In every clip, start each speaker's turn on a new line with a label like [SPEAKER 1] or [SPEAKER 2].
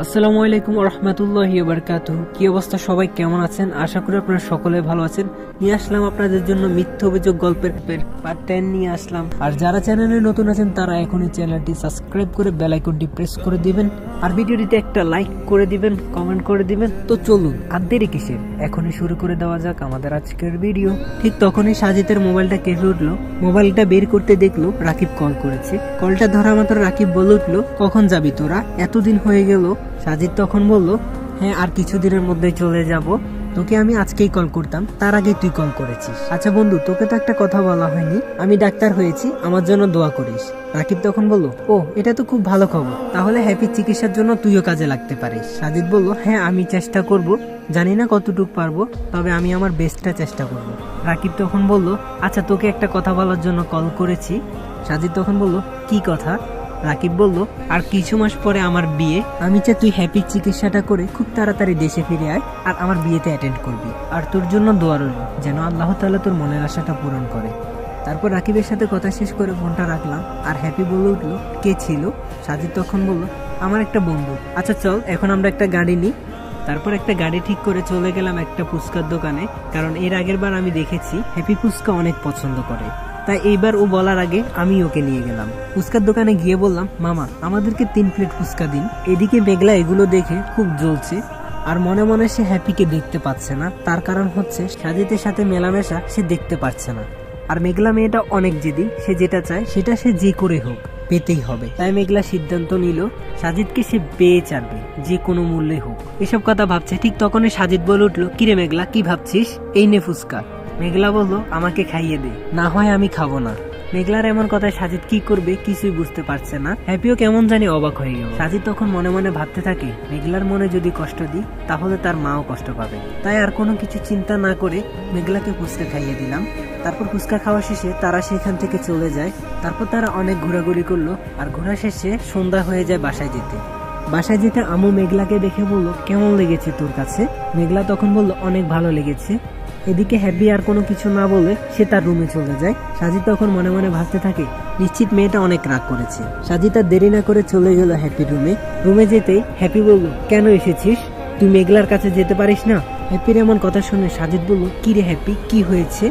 [SPEAKER 1] আসসালামু আলাইকুম রহমতুল্লাহি বারকাত কি অবস্থা? সবাই কেমন আছেন? আশা করি আপনারা সকলে ভালো আছেন। নিয়ে আসলাম আপনাদের জন্য মিথ্যা অভিযোগ গল্পের পার্ট টেন নিয়ে আসলাম। আর যারা চ্যানেলে নতুন আছেন, তারা এখনই চ্যানেলটি সাবস্ক্রাইব করে বেল আইকনটি প্রেস করে দিবেন। আর ভিডিওটিতে একটা লাইক করে দিবেন কমেন্ট করে দিবেন। তো চলুন, আর দেরি কিসের? এখনই শুরু করে দেওয়া যাক আমাদের আজকের ভিডিও ঠিক তখনই সাজিতের মোবাইলটা কেঁপে উঠল। মোবাইলটা বের করতে দেখল, রাকিব কল করেছে। কলটা ধরা মাত্র রাকিব বলে উঠল, কখন যাবি তোরা? এতদিন হয়ে গেল সাজিদ তখন বলল হ্যাঁ আর কিছুদিনের মধ্যেই চলে যাব। তোকে আমি আজকেই কল করতাম। তার আগে তুই কল করেছিস। আচ্ছা বন্ধু, তোকে তো একটা কথা বলা হয়নি। আমি ডাক্তার হয়েছি, আমার জন্য দোয়া করিস। রাকিব তখন বলল, ও, এটা তো খুব ভালো খবর। তাহলে হ্যাপি চিকিৎসার জন্য তুইও কাজে লাগতে পারিস। সাজিদ বলল হ্যাঁ আমি চেষ্টা করব। জানি না কতটুক পারব, তবে আমি আমার বেস্টটা চেষ্টা করব। রাকিব তখন বলল আচ্ছা তোকে একটা কথা বলার জন্য কল করেছি। সাজিদ তখন বলল, কি কথা? রাকিব বলল, আর কিছু মাস পরে আমার বিয়ে। আমি চাই তুই হ্যাপি চিকিৎসাটা করে খুব তাড়াতাড়ি দেশে ফিরে আয় আর আমার বিয়েতে অ্যাটেন্ড করবি। আর তোর জন্য দোয়া রইল, যেন আল্লাহ তাআলা তোর মনের আশাটা পূরণ করে। তারপর রাকিবের সাথে কথা শেষ করে ফোনটা রাখলাম আর হ্যাপি বলে উঠল, কে ছিল? সাজিদ তখন বলল, আমার একটা বন্ধু। আচ্ছা চল, এখন আমরা একটা গাড়ি নিই। তারপর একটা গাড়ি ঠিক করে চলে গেলাম একটা ফুচকার দোকানে, কারণ এর আগের বার আমি দেখেছি হ্যাপি ফুচকা অনেক পছন্দ করে। তাই এইবার ও বলার আগে আমি ওকে নিয়ে গেলাম। ফুচকার দোকানে গিয়ে বললাম, মামা, আমাদেরকে তিন প্লেট ফুচকা দিন। এদিকে মেঘলা এগুলো দেখে খুব জ্বলছে আর মনে মনে সে হ্যাপিকে দেখতে পাচ্ছে না। তার কারণ হচ্ছে সাজিদের সাথে মেলামেশা সে দেখতে পারছে না। আর মেঘলা মেয়েটা অনেক জেদি, সে যেটা চায় সেটা সে যে করে হোক, পেতেই হবে। তাই মেঘলা সিদ্ধান্ত নিল, সাজিদকে সে পেয়ে চাড়বে যে কোনো মূল্যে হোক। এসব কথা ভাবছে, ঠিক তখনই সাজিদ বলে উঠল, কিরে মেঘলা, কি ভাবছিস? এই নে ফুচকা। মেঘলা বলল, আমাকে খাইয়ে দে। না হয় আমি খাব না। মেঘলার এমন কথায় সাজিদ কি করবে কিছুই বুঝতে পারছে না। হ্যাপিও কেমন জানি অবাক হয়ে গেল। সাজিদ তখন মনে মনে ভাবতে থাকে, মেঘলার মনে যদি কষ্ট দিই, তাহলে তার মাও কষ্ট পাবে। তাই আর কোনো কিছু চিন্তা না করে মেঘলাকে ফুচকা খাইয়ে দিলাম। তারপর ফুচকা খাওয়া শেষে তারা সেখান থেকে চলে যায়। তারপর তারা অনেক ঘোরাঘুরি করল আর ঘোরা শেষে সন্ধ্যা হয়ে যায় বাসায় যেতে। বাসায় যেতে আমু মেঘলাকে দেখে বলল, কেমন লেগেছে তোর কাছে? মেঘলা তখন বলল, অনেক ভালো লেগেছে। এদিকে হ্যাপি আর কোনো কিছু না বলে সে তার রুমে চলে যায়। সাজিদ তখন মনে মনে ভাবতে থাকে, নিশ্চিত মেয়েটা অনেক রাগ করেছে। সাজিদ আর দেরি না করে চলে গেল হ্যাপি রুমে রুমে যেতেই হ্যাপি বলল, কেন এসেছিস? তুই মেঘলার কাছে যেতে পারিস না? হ্যাপির এমন কথা শুনে সাজিদ বলল, কি রে হ্যাপি, কি হয়েছে?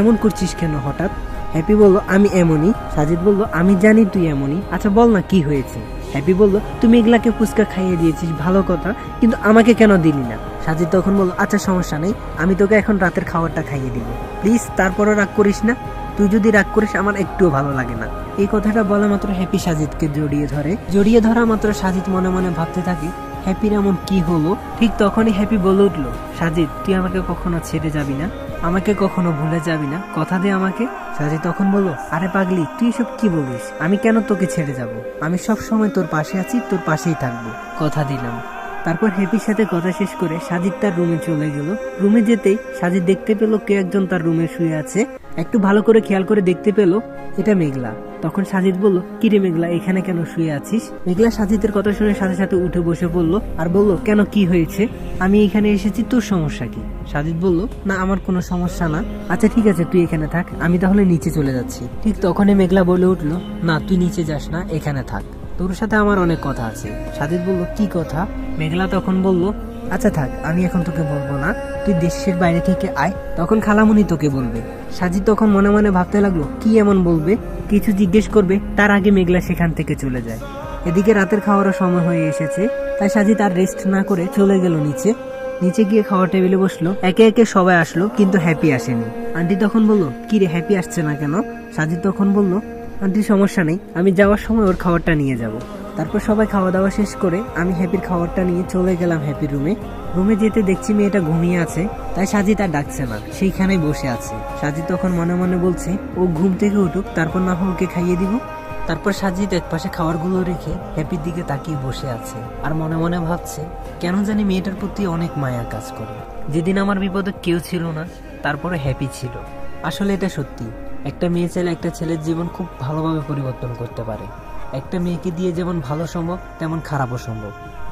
[SPEAKER 1] এমন করছিস কেন হঠাৎ? হ্যাপি বলল, আমি এমনই। সাজিদ বলল, আমি জানি তুই এমনই। আচ্ছা বল না, কি হয়েছে? হ্যাপি বলল, তুমি এগুলাকে ফুচকা খাইয়ে দিয়েছিস, ভালো কথা, কিন্তু আমাকে কেন দিলি না? সাজিদ তখন বলল আচ্ছা সমস্যা নেই, আমি তোকে এখন রাতের খাবারটা খাইয়ে দিব। প্লিজ, তারপরও রাগ করিস না। তুই যদি রাগ করিস, আমার একটুও ভালো লাগে না। এই কথাটা বলা মাত্র হ্যাপি সাজিদকে জড়িয়ে ধরে। জড়িয়ে ধরা মাত্র সাজিদ মনে মনে ভাবতে থাকে, হ্যাপির এমন কি হলো? ঠিক তখনই হ্যাপি বলে উঠল, সাজিদ, তুই আমাকে কখনো ছেড়ে যাবি না? আমাকে কখনো ভুলে যাবি না। কথা দে আমাকে। সাজি তখন বলল আরে পাগলি তুই সব কি বলিস? আমি কেন তোকে ছেড়ে যাব? আমি সব সময় তোর পাশে আছি তোর পাশেই থাকব। কথা দিলাম। তারপর হ্যাপির সাথে কথা শেষ করে সাজিদ তার রুমে চলে গেল। রুমে যেতেই সাজিদ দেখতে পেল কে একজন তার রুমে শুয়ে আছে। একটু ভালো করে খেয়াল করে দেখতে পেল, এটা মেঘলা। তখন সাজিদ বলল, কিরে মেঘলা, এখানে কেন শুয়ে আছিস? মেঘলা সাজিদের কথা শুনে সাথে সাথে উঠে বসে পড়ল আর বলল, কেন কি হয়েছে? আমি এখানে এসেছি, তোর সমস্যা কি? সাজিদ বলল, না, আমার কোনো সমস্যা না। আচ্ছা ঠিক আছে, তুই এখানে থাক, আমি তাহলে নিচে চলে যাচ্ছি। ঠিক তখনই মেঘলা বলে উঠল, না, তুই নিচে যাস না, এখানে থাক। তোর সাথে আমার অনেক কথা আছে। সাজিদ বলল, কি কথা? মেঘলা তখন বলল আচ্ছা থাক, আমি এখন তোকে বলব না। তুই দেশের বাইরে থেকে আয়, তখন খালামুনি তোকে বলবে। সাজি তখন মনে মনে ভাবতে লাগল, কি এমন বলবে? কিছু জিজ্ঞেস করবে, তার আগে মেঘলা সেখান থেকে চলে যায়। এদিকে রাতের খাওয়ারও সময় হয়ে এসেছে, তাই সাজি তার রেস্ট না করে চলে গেল নিচে। নিচে গিয়ে খাওয়ার টেবিলে বসল, একে একে সবাই আসলো, কিন্তু হ্যাপি আসেনি। আন্টি তখন বলল, কি রে হ্যাপি আসছে না কেন? সাজি তখন বলল, আন্টি, সমস্যা নেই, আমি যাওয়ার সময় ওর খাবারটা নিয়ে যাব। তারপর সবাই খাওয়া দাওয়া শেষ করে আমি হ্যাপির খাবারটা নিয়ে চলে গেলাম হ্যাপির রুমে। রুমে যেতে দেখছি মেয়েটা ঘুমিয়ে আছে, তাই সাজিদ আর ডাকছে না। সেইখানেই বসে আছে। সাজিদ তখন মনে মনে বলছে, ও ঘুম থেকে উঠুক, তারপর না হোক ওকে খাইয়ে দিব। তারপর সাজিদ এক পাশে খাবারগুলো রেখে হ্যাপির দিকে তাকিয়ে বসে আছে আর মনে মনে ভাবছে, কেন জানি মেয়েটার প্রতি অনেক মায়া কাজ করে। যেদিন আমার বিপদে কেউ ছিল না, তারপরে হ্যাপি ছিল। আসলে এটা সত্যি। একটা মেয়ে চাইলে একটা ছেলের জীবন খুব ভালোভাবে পরিবর্তন করতে পারে। একটা মেয়েকে দিয়ে যেমন ভালো সম্ভব, তেমন খারাপও সম্ভব।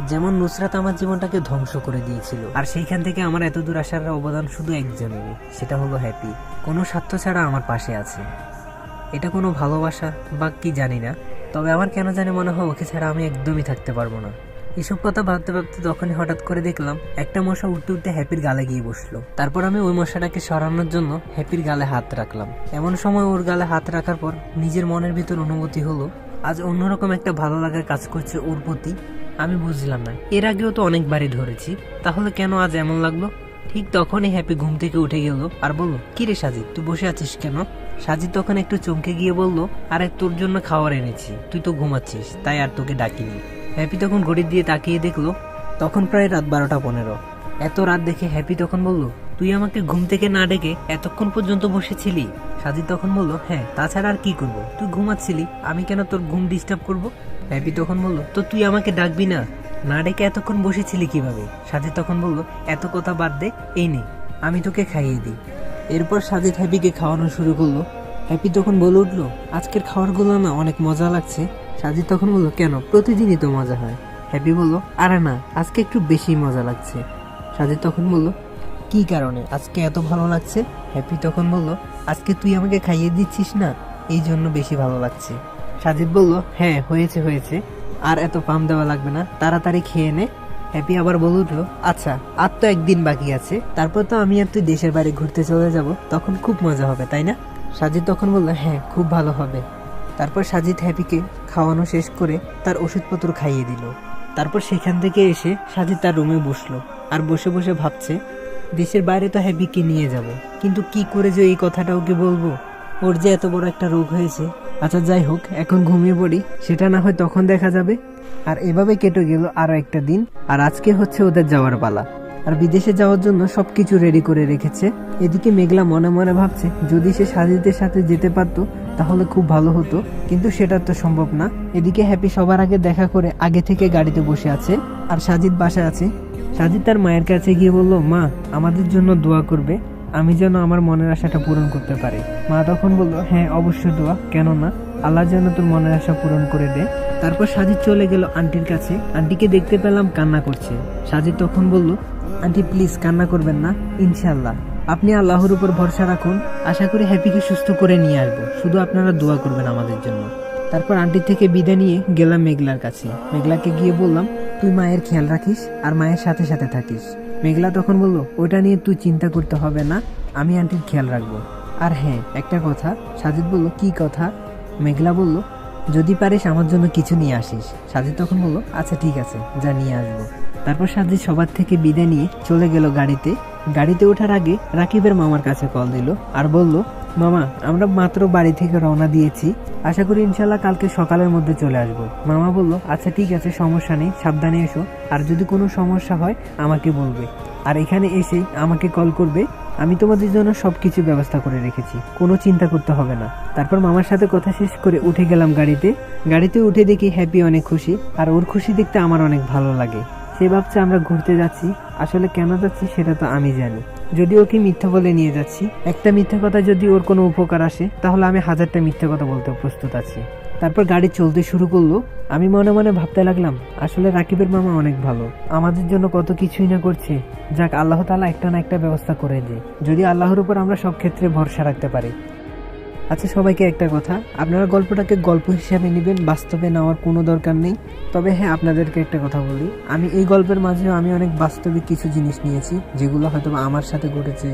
[SPEAKER 1] যেমন নুসরাত আমার জীবনটাকে ধ্বংস করে দিয়েছিল। আর সেইখান থেকে আমার এত দূর আসার অবদান শুধু একজনেরই, সেটা হলো হ্যাপি। কোনো স্বার্থ ছাড়া আমার পাশে আছে। এটা কোনো ভালোবাসা বা কি জানি না, তবে আমার কেন জানি মনে হয় ওকে ছাড়া আমি একদমই থাকতে পারব না। এসব কথা ভাবতে ভাবতে তখনই হঠাৎ করে দেখলাম, একটা মশা উঠতে উঠতে হ্যাপির গালে গিয়ে বসল। তারপর আমি ওই মশাটাকে সরানোর জন্য হ্যাপির গালে হাত রাখলাম। এমন সময় ওর গালে হাত রাখার পর নিজের মনের ভিতর অনুভূতি হলো আজ অন্যরকম একটা ভালো লাগা কাজ করছে ওর প্রতি। আমি বুঝলাম না। এর আগেও তো অনেকবারই ধরেছি। তাহলে কেন আজ এমন লাগল? ঠিক তখনই হ্যাপি ঘুম থেকে উঠে গেল আর বলল, কি রে সাজিদ, তুই বসে আছিস কেন? সাজিদ তখন একটু চমকে গিয়ে বলল, আরে তোর জন্য খাবার এনেছি। তুই তো ঘুমাচ্ছিস, তাই আর তোকে ডাকিনি। হ্যাপি তখন ঘড়ির দিয়ে তাকিয়ে দেখল, তখন প্রায় রাত বারোটা পনেরো। এত রাত দেখে হ্যাপি তখন বলল, তুই আমাকে ঘুম থেকে না ডেকে এতক্ষণ পর্যন্ত বসেছিলি? সাজিদ তখন বলল হ্যাঁ তাছাড়া আর কি করব? তুই ঘুমাচ্ছিলি, আমি কেন তোর ঘুম ডিস্টার্ব করব? হ্যাপি তখন বলল, তো তুই আমাকে ডাকবি না? না ডেকে এতক্ষণ বসেছিলি কীভাবে? সাজিদ তখন বলল, এত কথা বাদ দে, এই নে, আমি তোকে খাইয়ে দিই। এরপর সাজিদ হ্যাপিকে খাওয়ানো শুরু করল। হ্যাপি তখন বলে উঠল, আজকের খাবারগুলো না অনেক মজা লাগছে। সাজিদ তখন বলল, কেন? প্রতিদিনই তো মজা হয়। হ্যাপি বলল, আরে না, আজকে একটু বেশি মজা লাগছে। সাজিদ তখন বলল, কি কারণে? আজকে এত ভালো লাগছে? হ্যাপি তখন বলল, আজকে তুই আমাকে খাইয়ে দিচ্ছিস না? এই জন্য বেশি ভালো লাগছে। সাজিদ বলল হ্যাঁ হয়েছে হয়েছে। আর এত পাম দেওয়া লাগবে না। তাড়াতাড়ি খেয়ে নে। হ্যাপি আবার বলে উঠল আচ্ছা আর তো একদিন বাকি আছে। তারপর তো আমি আর তুই দেশের বাইরে ঘুরতে চলে যাব। তখন খুব মজা হবে, তাই না? সাজিদ তখন বলল হ্যাঁ খুব ভালো হবে। তারপর সাজিদ হ্যাপিকে খাওয়ানো শেষ করে তার ওষুধপত্র খাইয়ে দিল। তারপর সেখান থেকে এসে সাজিদ তার রুমে বসল। আর বসে বসে ভাবছে, দেশের বাইরে তো হ্যাপিকে নিয়ে যাব। কিন্তু কি করে যে এই কথাটা ওকে বলব? ওর যে এত বড় একটা রোগ হয়েছে। আচ্ছা যাই হোক, এখন ঘুমিয়ে পড়ি। সেটা না হয় তখন দেখা যাবে। আর এভাবে কেটে গেল আরও একটা দিন। আর আজকে হচ্ছে ওদের যাওয়ার পালা। আর বিদেশে যাওয়ার জন্য সবকিছু রেডি করে রেখেছে। এদিকে মেঘলা মনে মনে ভাবছে, যদি সে সাজিদের সাথে যেতে পারতো, তাহলে খুব ভালো হতো। কিন্তু সেটা তো সম্ভব না। এদিকে হ্যাপি সবার আগে দেখা করে আগে থেকে গাড়িতে বসে আছে। আর সাজিদ বাসায় আছে। সাজিদ তার মায়ের কাছে গিয়ে বলল, মা, আমাদের জন্য দোয়া করবে। আমি যেন আমার মনের আশাটা পূরণ করতে পারি। মা তখন বলল হ্যাঁ অবশ্যই দোয়া। কেন না আল্লাহ যেন তোর মনের আশা পূরণ করে দে তারপর সাজিদ চলে গেল আন্টির কাছে। আন্টিকে দেখতে পেলাম কান্না করছে। সাজিদ তখন বলল, আন্টি, প্লিজ কান্না করবেন না ইনশাল্লাহ আপনি আল্লাহর উপর ভরসা রাখুন। আশা করি হ্যাপিকে সুস্থ করে নিয়ে আসব। শুধু আপনারা দোয়া করবেন আমাদের জন্য। তারপর আন্টি থেকে বিদায় নিয়ে গেলাম মেঘলার কাছে। মেঘলাকে গিয়ে বললাম, তুই মায়ের খেয়াল রাখিস আর মায়ের সাথে সাথে থাকিস। মেঘলা তখন বলল ওটা নিয়ে তুই চিন্তা করতে হবে না, আমি আন্টির খেয়াল রাখব। আর হ্যাঁ একটা কথা। সাজিদ বলল, কি কথা? মেঘলা বলল, যদি পারিস আমার জন্য কিছু নিয়ে আসিস। সাজিদ তখন বলল আচ্ছা ঠিক আছে, যা নিয়ে আসব। তারপর সাজিদ সবার থেকে বিদায় নিয়ে চলে গেল গাড়িতে। গাড়িতে ওঠার আগে রাকিবের মামার কাছে কল দিল আর বলল মামা, আমরা মাত্র বাড়ি থেকে রওনা দিয়েছি। আশা করি ইনশাল্লাহ কালকে সকালের মধ্যে চলে আসব। মামা বলল আচ্ছা ঠিক আছে, সমস্যা নেই, সাবধানে এসো। আর যদি কোনো সমস্যা হয়, আমাকে বলবে। আর এখানে এসে আমাকে কল করবে, আমি তোমাদের জন্য সবকিছু ব্যবস্থা করে রেখেছি। কোনো চিন্তা করতে হবে না। তারপর মামার সাথে কথা শেষ করে উঠে গেলাম গাড়িতে। গাড়িতে উঠে দেখি হ্যাপি অনেক খুশি, আর ওর খুশি দেখতে আমার অনেক ভালো লাগে। সে ভাবছে আমরা ঘুরতে যাচ্ছি। আসলে কেন যাচ্ছি সেটা তো আমি জানি। যদি ওকে মিথ্যা বলে নিয়ে যাচ্ছি, একটা মিথ্যা কথা যদি ওর কোনো উপকার আসে, তাহলে আমি হাজারটা মিথ্যা কথা বলতে প্রস্তুত আছি। তারপর গাড়ি চলতে শুরু করল। আমি মনে মনে ভাবতে লাগলাম, আসলে রাকিবের মামা অনেক ভালো। আমাদের জন্য কত কিছুই না করছে। যাক, আল্লাহ তালা একটা না একটা ব্যবস্থা করে দেয়। যদি আল্লাহর উপর আমরা সব ক্ষেত্রে ভরসা রাখতে পারি। আচ্ছা সবাইকে একটা কথা। আপনারা গল্পটাকে গল্প হিসাবে নেবেন, বাস্তবে নেওয়ার কোনো দরকার নেই। তবে হ্যাঁ আপনাদেরকে একটা কথা বলি। আমি এই গল্পের মাঝেও আমি অনেক বাস্তবিক কিছু জিনিস নিয়েছি, যেগুলো হয়তো আমার সাথে ঘটেছে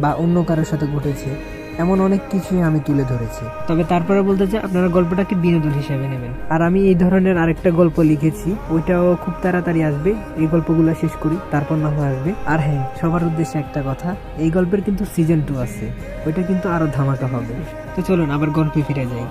[SPEAKER 1] বা অন্য কারোর সাথে ঘটেছে। এমন অনেক কিছুই আমি তুলে ধরেছি। তবে তারপরে বলতে চাই আপনারা গল্পটাকে বিনোদন হিসেবে নেবেন। আর আমি এই ধরনের আরেকটা গল্প লিখেছি ওইটাও খুব তাড়াতাড়ি আসবে। এই গল্পগুলো শেষ করি তারপর না হয় আসবে। আর হ্যাঁ সবার উদ্দেশ্যে একটা কথা এই গল্পের কিন্তু সিজন টু আছে ওইটা কিন্তু আরও ধামাকা হবে। তো চলুন আবার গল্পে ফিরে যাই।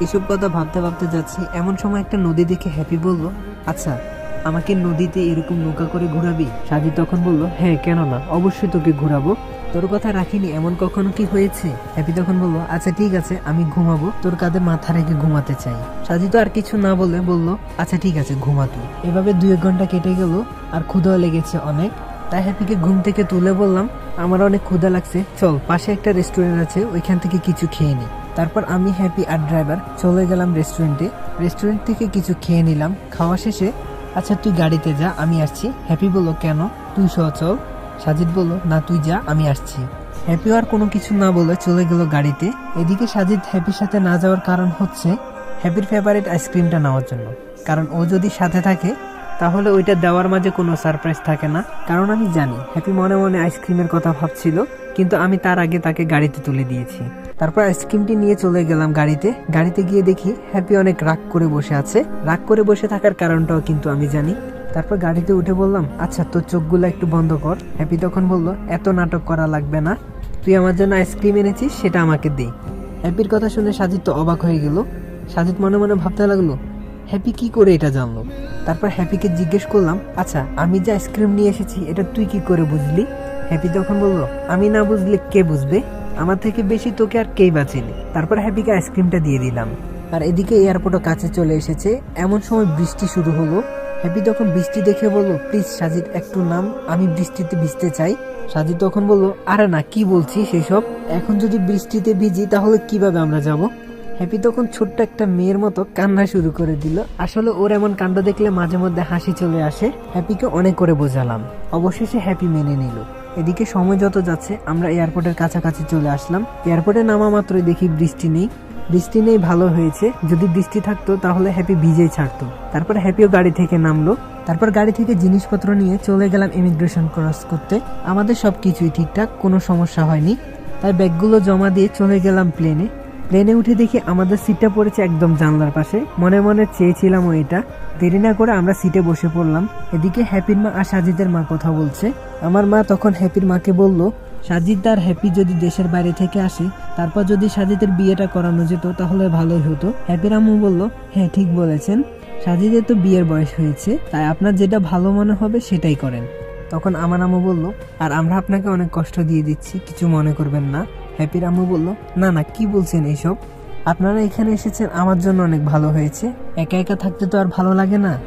[SPEAKER 1] এসব কথা ভাবতে ভাবতে যাচ্ছি এমন সময় একটা নদী দেখে হ্যাপি বলল আচ্ছা আমাকে নদীতে এরকম নৌকা করে ঘোরাবি? সাজি তখন বলল হ্যাঁ কেন না অবশ্যই তোকে ঘোরাবো। তোর কথা রাখিনি, এমন কখনো কি হয়েছে? হ্যাপি তখন বলল আচ্ছা ঠিক আছে, আমি ঘুমাবো। তোর কাঁধে মাথা রেখে ঘুমাতে চাই। সাজি তো আর কিছু না বলে বলল আচ্ছা ঠিক আছে, ঘুমা তুই। এভাবে দুই এক ঘণ্টা কেটে গেল, আর ক্ষুদাও লেগেছে অনেক। তাই হ্যাপিকে ঘুম থেকে তুলে বললাম, আমার অনেক ক্ষুধা লাগছে, চল, পাশে একটা রেস্টুরেন্ট আছে, ওইখান থেকে কিছু খেয়ে নি। তারপর আমি, হ্যাপি আর ড্রাইভার চলে গেলাম রেস্টুরেন্টে। রেস্টুরেন্ট থেকে কিছু খেয়ে নিলাম। খাওয়া শেষে আচ্ছা তুই গাড়িতে যা, আমি আসছি। হ্যাপি বলল, কেন? তুই সহ চল। সাজিদ বলল, না, তুই যা, আমি আসছি। হ্যাপি আর কোনো কিছু না বলে চলে গেল গাড়িতে। এদিকে সাজিদ হ্যাপির সাথে না যাওয়ার কারণ হচ্ছে হ্যাপির ফেভারিট আইসক্রিমটা নেওয়ার জন্য। কারণ ও যদি সাথে থাকে, তাহলে ওইটা দেওয়ার মাঝে কোনো সারপ্রাইজ থাকে না। কারণ আমি জানি, হ্যাপি মনে মনে আইসক্রিমের কথা ভাবছিল, কিন্তু আমি তার আগে তাকে গাড়িতে তুলে দিয়েছি। তারপর আইসক্রিমটি নিয়ে চলে গেলাম গাড়িতে। গাড়িতে গিয়ে দেখি হ্যাপি অনেক রাগ করে বসে আছে। রাগ করে বসে থাকার কারণটাও কিন্তু আমি জানি। তারপর গাড়িতে উঠে বললাম আচ্ছা তোর চোখগুলো একটু বন্ধ কর। হ্যাপি তখন বলল, এত নাটক করা লাগবে না। তুই আমার জন্য আইসক্রিম এনেছিস, সেটা আমাকে দে। হ্যাপির কথা শুনে সাজিদ তো অবাক হয়ে গেল। সাজিদ মনে মনে ভাবতে লাগল, হ্যাপি কি করে এটা জানলো? তারপর হ্যাপিকে জিজ্ঞেস করলাম আচ্ছা আমি যে আইসক্রিম নিয়ে এসেছি, এটা তুই কি করে বুঝলি? হ্যাপি তখন বলল, আমি না বুঝলে কে বুঝবে? আমার থেকে বেশি তোকে আর কেই বাঁচেনি তারপর হ্যাপিকে আইসক্রিমটা দিয়ে দিলাম। আর এদিকে এয়ারপোর্টও কাছে চলে এসেছে। এমন সময় বৃষ্টি শুরু হলো। হ্যাপি তখন বৃষ্টি দেখে বলল, প্লিজ সাজিদ, একটু নাম, আমি বৃষ্টিতে ভিজতে চাই। সাজিদ তখন বলল, আরে না, কি বলছি সেসব এখন যদি বৃষ্টিতে ভিজি, তাহলে কীভাবে আমরা যাব? হ্যাপি তখন ছোট্ট একটা মেয়ের মতো কান্না শুরু করে দিল। আসলে ওর এমন কাণ্ড দেখলে মাঝে মধ্যে হাসি চলে আসে। হ্যাপিকে অনেক করে বোঝালাম। অবশেষে হ্যাপি মেনে নিল। এদিকে সময় যত যাচ্ছে, আমরা এয়ারপোর্টের কাছাকাছি চলে আসলাম। এয়ারপোর্টে নামা মাত্রই দেখি বৃষ্টি নেই। বৃষ্টি নেই, ভালো হয়েছে। যদি বৃষ্টি থাকতো, তাহলে হ্যাপি ভিজেই ছাড়তো। তারপর হ্যাপিও গাড়ি থেকে নামলো। তারপর গাড়ি থেকে জিনিসপত্র নিয়ে চলে গেলাম ইমিগ্রেশন ক্রস করতে। আমাদের সব কিছুই ঠিকঠাক, কোনো সমস্যা হয়নি। তাই ব্যাগগুলো জমা দিয়ে চলে গেলাম প্লেনে প্লেনে উঠে দেখি আমাদের সিটটা পড়েছে একদম জানলার পাশে। মনে মনে চেয়েছিলাম এটা। দেরি না করে আমরা সিটে বসে পড়লাম। এদিকে হ্যাপির মা আর সাজিদের মা কথা বলছে। আমার মা তখন হ্যাপির মাকে বলল সাজিদ আর হ্যাপি যদি দেশের বাইরে থেকে আসে, তারপর যদি সাজিদের বিয়েটা করানো যেত, তাহলে ভালোই হতো। হ্যাপির আম্মু বলল হ্যাঁ ঠিক বলেছেন। সাজিদের তো বিয়ের বয়স হয়েছে, তাই আপনার যেটা ভালো মনে হবে সেটাই করেন। তখন আমার আম্মু বলল, আর আমরা আপনাকে অনেক কষ্ট দিয়ে দিচ্ছি, কিছু মনে করবেন না। হ্যাপির আম্মু বলল, না না, কি বলছেন এইসব আপনারা এখানে এসেছেন, আমার জন্য অনেক ভালো হয়েছে। একা একা থাকতে তো আর ভালো লাগে না?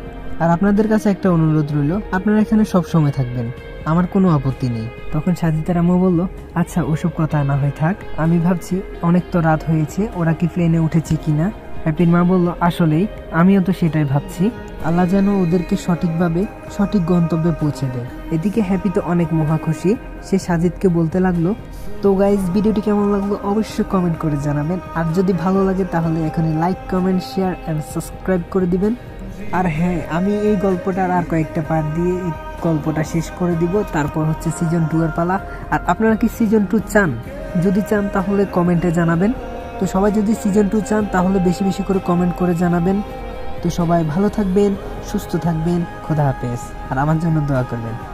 [SPEAKER 1] আর আপনাদের কাছে একটা অনুরোধ রইল, আপনারা এখানে সব সময় থাকবেন। আমার কোনো আপত্তি নেই। তখন সাজিতার আম্মু বলল আচ্ছা ওসব কথা না হয়ে থাক। আমি ভাবছি, অনেক তো রাত হয়েছে, ওরা কি প্লেনে উঠেছে কিনা? হ্যাপির মা বলল, আসলেই, আমিও তো সেটাই ভাবছি। আল্লাহ যেন ওদেরকে সঠিকভাবে, সঠিক গন্তব্যে পৌঁছে দেয়। এদিকে হ্যাপি তো অনেক মহা খুশি। সে সাজিদকে বলতে লাগল, তো গাইজ ভিডিওটি কেমন লাগল অবশ্যই কমেন্ট করে জানাবেন। আর যদি ভালো লাগে তাহলে এখানে like comment share and subscribe করে দিবেন। আর হ্যাঁ আমি এই গল্পটার আর কয়েকটা পার্ট দিয়ে এই গল্পটা শেষ করে দিব। তারপর হচ্ছে সিজন টু এর পালা। আর আপনারা কি সিজন টু চান? যদি চান তাহলে কমেন্টে জানাবেন। তো সবাই যদি সিজন টু চান তাহলে বেশি বেশি করে কমেন্ট করে জানাবেন। তো সবাই ভালো থাকবেন, সুস্থ থাকবেন, খোদা হাফেজ। আর আমার জন্য দোয়া করবেন।